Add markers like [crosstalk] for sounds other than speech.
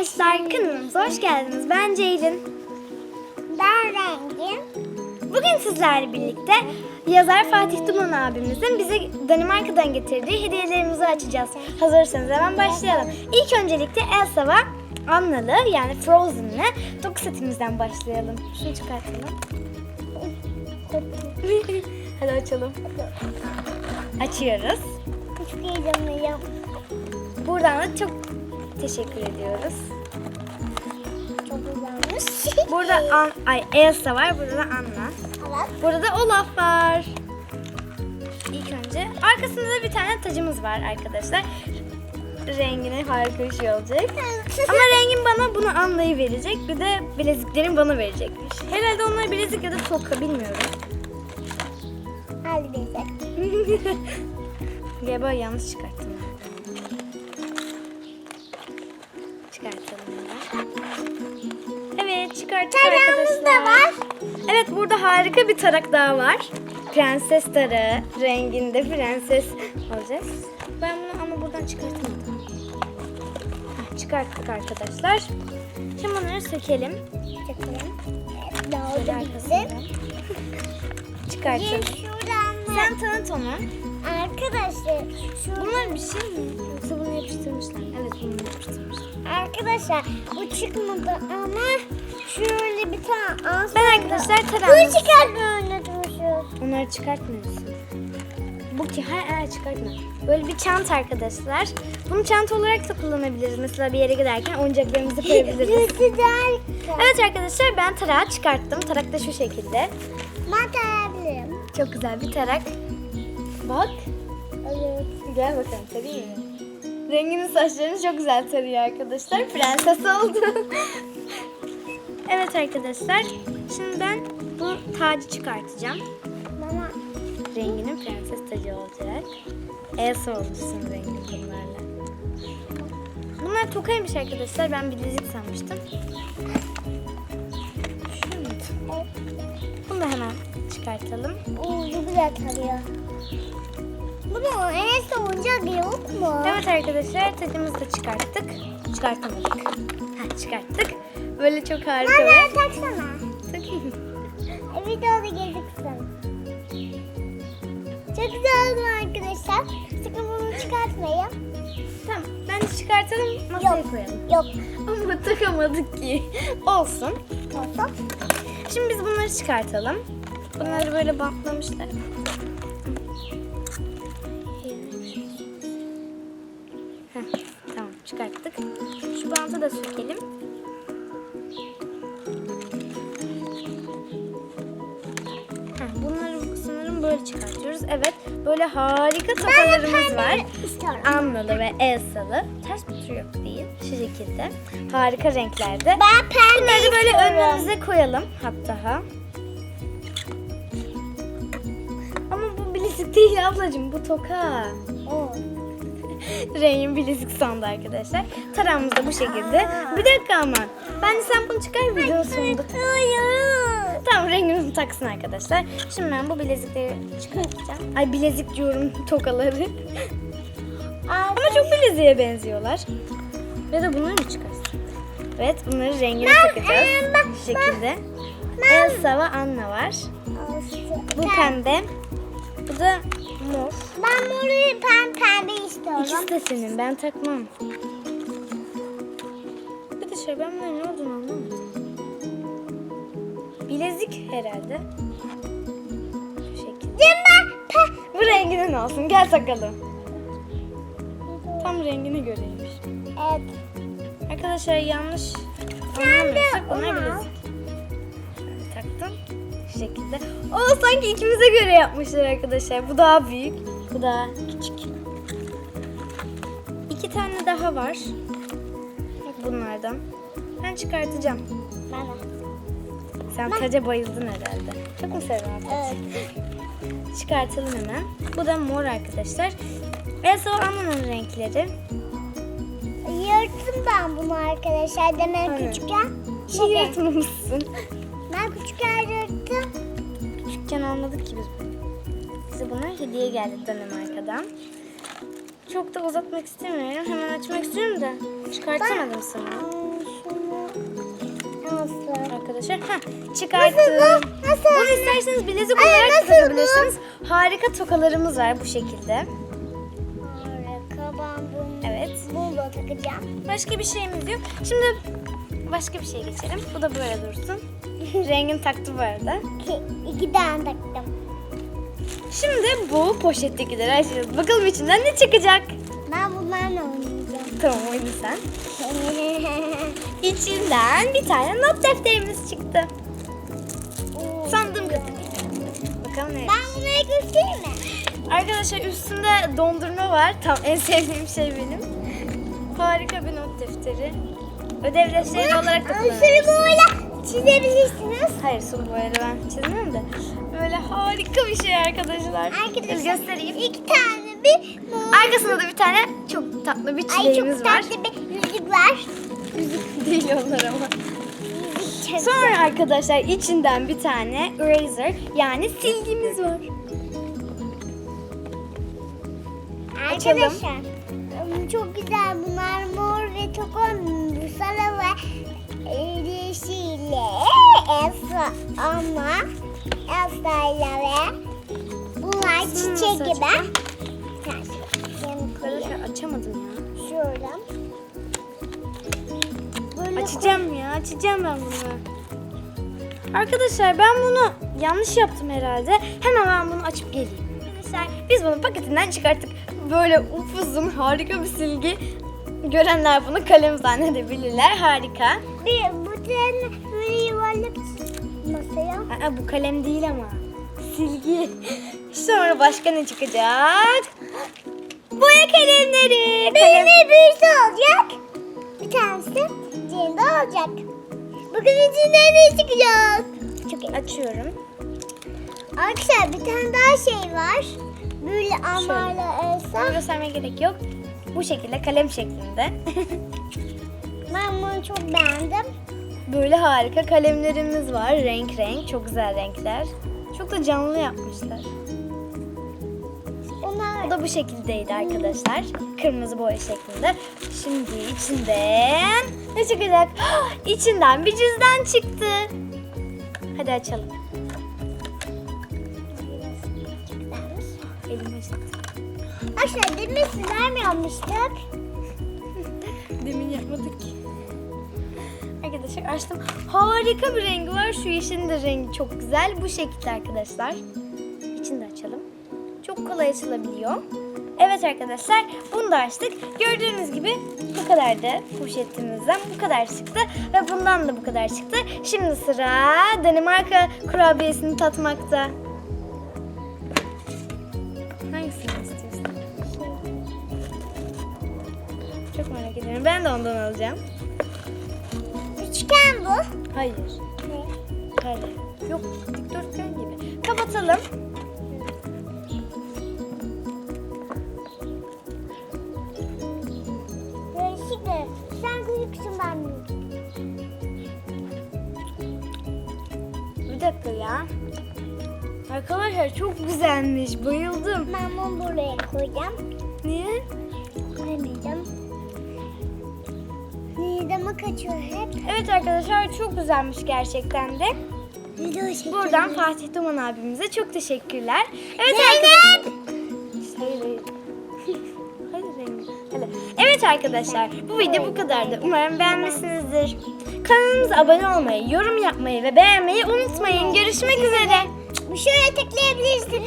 arkadaşlar kanalımıza hoş geldiniz. Ben Ceylin. Ben rengim. Bugün sizlerle birlikte yazar Fatih Duman abimizin bize Danimarka'dan getirdiği hediyelerimizi açacağız. Hazırsanız hemen başlayalım. İlk öncelikle Elsa ve Anna'lı yani Frozen'lı doku setimizden başlayalım. Şunu çıkartalım. [laughs] Hadi açalım. Açıyoruz. Çok heyecanlıyım. Buradan da çok teşekkür ediyoruz. Çok güzelmiş. [laughs] Burada An ay Elsa var, burada da Anna. evet. Burada da Olaf var. İlk önce arkasında da bir tane tacımız var arkadaşlar. Rengine harika bir şey olacak. Ama rengin bana bunu Anna'yı verecek. Bir de bileziklerin bana verecekmiş. Herhalde onlar bilezik ya da toka bilmiyorum. Hadi bize. [laughs] Galiba yanlış çıkarttım. Çıkarttık Tarağımız da arkadaşlar. var. Evet burada harika bir tarak daha var. Prenses tarağı renginde prenses olacak. Ben bunu ama buradan çıkartamadım. Heh, Çıkarttık arkadaşlar. Şimdi bunları sökelim. Bizim. arkasından. Çıkartalım. Şuradan da- Sen tanıt onu. Arkadaşlar şu Bunlar bir şey mi? Yoksa bunu yapıştırmışlar. Evet bunu yapıştırmışlar. arkadaşlar bu çıkmadı ama şöyle bir tane az Ben arkadaşlar Bu tarağımı... çıkartmayı unutmuşuz. Onları çıkartmıyorsun. Bu ki hayır hayır çıkartma. Böyle bir çanta arkadaşlar. Bunu çanta olarak da kullanabiliriz. Mesela bir yere giderken oyuncaklarımızı koyabiliriz. [laughs] Evet arkadaşlar ben tarağı çıkarttım. Tarak da şu şekilde. Ben tarayabilirim. Çok güzel bir tarak. Bak. Evet. Gel bakalım tarayayım mı? Renginin saçlarını çok güzel tarıyor arkadaşlar. Prenses oldu. [laughs] evet arkadaşlar. Şimdi ben bu tacı çıkartacağım. Mama. Renginin prenses tacı olacak. Elsa olursun rengin bunlarla. Bunlar tokaymış arkadaşlar. Ben bilezik sanmıştım. Bunu da hemen çıkartalım. Oo, ne güzel tarıyor. Bunun en oyuncak yok mu? Evet arkadaşlar tacımızı da çıkarttık. Çıkartamadık. Ha, çıkarttık. Böyle çok harika Bana var. taksana. Takayım Videoda [laughs] gözüksün. Çok güzel oldu arkadaşlar. Sakın bunu çıkartmayın. Tamam ben de çıkartalım masaya Yok. koyalım. Yok. Ama takamadık ki. Olsun. Olsun. Şimdi biz bunları çıkartalım. Bunları böyle bantlamışlar. Heh, tamam çıkarttık. Şu bantı da sökelim. Böyle harika tokalarımız var. istiyorum. Annalı ve Elsa'lı. Ters bir tür yok değil. Şu şekilde. Harika renklerde. Ben pembe Bunları böyle istiyorum. önümüze koyalım hatta. ha. Ama bu bilezik değil ablacığım bu toka. Oo. Rengin bilezik sandı arkadaşlar. Tarağımız da bu şekilde. Bir dakika ama. Bence sen bunu çıkar video sonunda. Tamam rengini taksın arkadaşlar. Şimdi ben bu bilezikleri çıkartacağım. Ay bilezik diyorum [laughs] tokaları. Ama çok bileziğe benziyorlar. Ya da bunları mı çıkarsın? Evet bunları rengine takacağız. Bu şekilde. Elsa ve Anna var. Bu pembe. Bu da mor. Ben moru ben pembe istiyorum. İkisi de senin. Ben takmam. Bir de şey ben bunların ne olduğunu anlamadım. Bilezik herhalde. Şu şekilde. Bu renginin olsun. Gel takalım. Tam rengine göreymiş. Evet. Arkadaşlar yanlış anlamıyorsak bunlar bilezik. Şekilde. Oo sanki ikimize göre yapmışlar arkadaşlar. Bu daha büyük. Bu daha küçük. İki tane daha var. Bunlardan. Ben çıkartacağım. Ben de. Sen taca bayıldın herhalde. Çok mu seviyorsun? Evet. Çıkartalım hemen. Bu da mor arkadaşlar. Elsa Anna'nın renkleri. Yırttım ben bunu arkadaşlar. Demek küçükken. Şaka. yırtmamışsın. Ben küçükken. Küçükken almadık ki biz bunu. Bize bunlar hediye geldi Danimarka'dan. Çok da uzatmak istemiyorum. Hemen açmak istiyorum da çıkartamadım sana. Hmm, arkadaşlar. Heh, çıkarttım. Nasıl bu? Nasıl? Bunu isterseniz bilezik Ay, olarak bu? takabilirsiniz. Harika tokalarımız var bu şekilde. Harika ben bunu, Evet. bunu da takacağım. Başka bir şeyimiz yok. Şimdi başka bir şey geçelim. Bu da böyle dursun. [laughs] Rengin taktı bu arada. İki, iki tane taktım. Şimdi bu poşettekileri açacağız. Bakalım içinden ne çıkacak. Ben bunlarla oynayacağım. Tamam oyna sen. [laughs] İçinden bir tane not defterimiz çıktı. Sandığım kadarıyla. Bakalım ne? ben bunları göstereyim mi? Arkadaşlar üstünde dondurma var. Tam en sevdiğim şey benim. Harika bir not defteri. Ödev defteri olarak da kullanabilirsiniz. boyla çizebilirsiniz. Hayır sulu boyayla ben çizmem de. Böyle harika bir şey arkadaşlar. Arkadaşlar Dur göstereyim. iki tane bir Arkasında da bir tane çok tatlı bir Ay çileğimiz çok var. tatlı bir yüzük var. Değil onlar ama. Çok Sonra arkadaşlar içinden bir tane eraser yani silgimiz var. Açalım. Arkadaşlar çok güzel bunlar mor ve bu sarı ve e, yeşille Elsa ama Elsa ile ve bunlar çiçek gibi. Arkadaşlar açamadım ya. Şöyle. Böyle Açacağım ya açacağım ben bunu. Arkadaşlar ben bunu yanlış yaptım herhalde. Hemen ben bunu açıp geleyim. Arkadaşlar biz bunu paketinden çıkarttık. Böyle upuzun harika bir silgi. Görenler bunu kalem zannedebilirler. Harika. Bir bu tane böyle yuvarlak masaya. Aa, bu kalem değil ama. Silgi. [laughs] Sonra başka ne çıkacak? Boya kalemleri. Kalem. Birine birisi olacak. Bir tanesi diğerinde olacak. Bakın içinden ne çıkacak? Çok. Açıyorum. Arkadaşlar bir tane daha şey var. Böyle Amar'la Elsa. göstermeye gerek yok. Bu şekilde kalem şeklinde. [laughs] Ben bunu çok beğendim. Böyle harika kalemlerimiz var. Renk renk. Çok güzel renkler. Çok da canlı yapmışlar. Onlar Bu da bu şekildeydi arkadaşlar. Kırmızı boya şeklinde. Şimdi içinden ne çıkacak? [gasps] İçinden bir cüzdan çıktı. Hadi açalım. Çıktı. Arkadaşlar demin sizler mi yapmıştık? Demin yapmadık ki. Arkadaşlar açtım. Harika bir rengi var. Şu yeşilin de rengi çok güzel. Bu şekilde arkadaşlar. İçini de açalım. Çok kolay açılabiliyor. Evet arkadaşlar bunu da açtık. Gördüğünüz gibi bu kadardı poşetimizden. Bu kadar çıktı. Ve bundan da bu kadar çıktı. Şimdi sıra Danimarka kurabiyesini tatmakta. Ediyorum. Ben de ondan alacağım. Üçgen bu. Hayır. Ne? Hayır. Yok. Dikdörtgen gibi. Kapatalım. Değişik de. Sen küçüksün ben. Bir dakika ya. Arkadaşlar çok güzelmiş. Bayıldım. Ben bunu buraya koyacağım. Niye? Mideme kaçıyor hep. Evet arkadaşlar çok güzelmiş gerçekten de. Buradan Fatih Duman abimize çok teşekkürler. Evet arkadaşlar. Evet arkadaşlar bu video bu kadardı. Umarım beğenmişsinizdir. Kanalımıza abone olmayı, yorum yapmayı ve beğenmeyi unutmayın. Görüşmek üzere. Şöyle tıklayabilirsiniz.